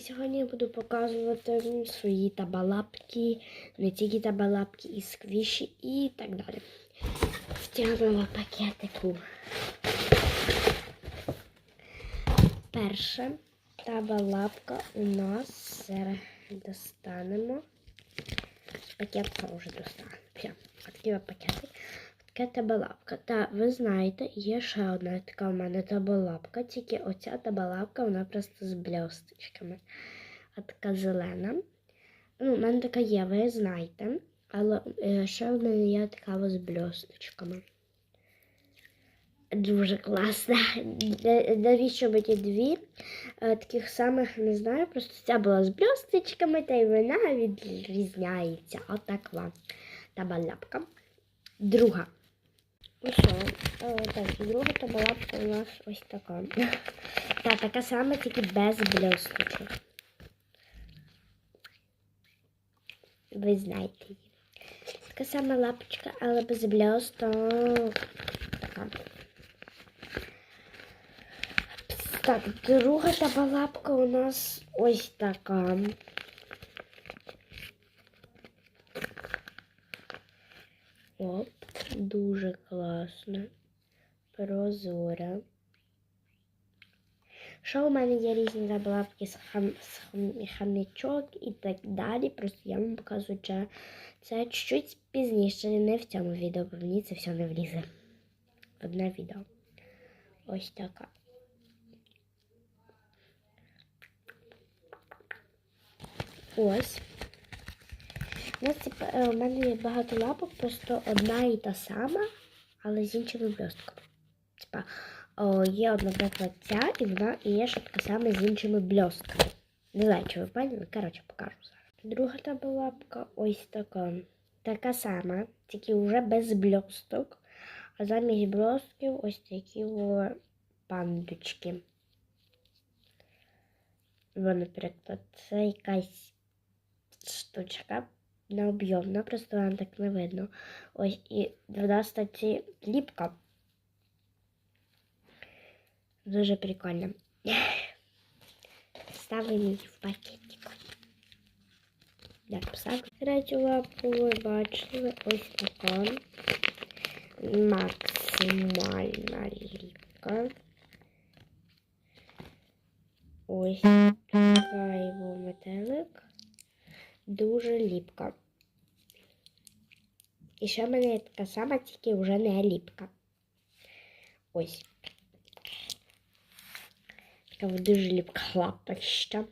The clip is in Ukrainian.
І сьогодні я буду показувати свої табалапки, не тільки табалапки, і сквіші і так далі. Втягнула пакетику. Перша табалапка у нас зараз достанемо. Пакет вже достанемо. Все, відкрила пакетик. Така табалапка. Та ви знаєте, є ще одна така в мене табалапка, тільки оця табалапка, вона просто з блісточками. А така зелена. Ну, в мене така є, ви знаєте. Але е, ще мене є така з блісточками. Дуже класна. Навіщо мені дві е, таких самих не знаю, просто ця була з блісточками, та й вона відрізняється. Отаква табалапка. Друга. Ну що, е, так, друга табалапка у нас ось така. Та, така сама, тільки без блісточок. Ви знаєте її. Така сама лапочка, але без блісток. Така. Так, друга табалапка у нас ось така. Оп, дуже класно. Прозора. Що у мене є різні табалапки з, хам, з хам, хам'ячок і так далі. Просто я вам показую це, це чуть пізніше, не в цьому відео, бо мені це все не влізе. Одне відео. Ось така. Ось. Е, у мене є багато лапок, просто одна і та сама, але з іншими блістками. Типа, о, є, от, наприклад, ця і вона і є ще така сама з іншими блістками. Не знаю, чи ви поняли, коротше, покажу зараз. Друга таба лапка ось така. Така сама, тільки вже без блісток. А замість блістків ось такі о, пандочки. Бо, наприклад, це якась штучка необ'ємна, просто вам так не видно. Ось і вона статі ліпка. Дуже прикольно. Ставимо її в пакетик. Так, поставлю. Третю лапку ви бачили ось така. Максимальна ліпка. Ось така. Дуже ліпка. І ще в мене є така сама, тільки вже не ліпка. Ось. Така дуже ліпка лапочка.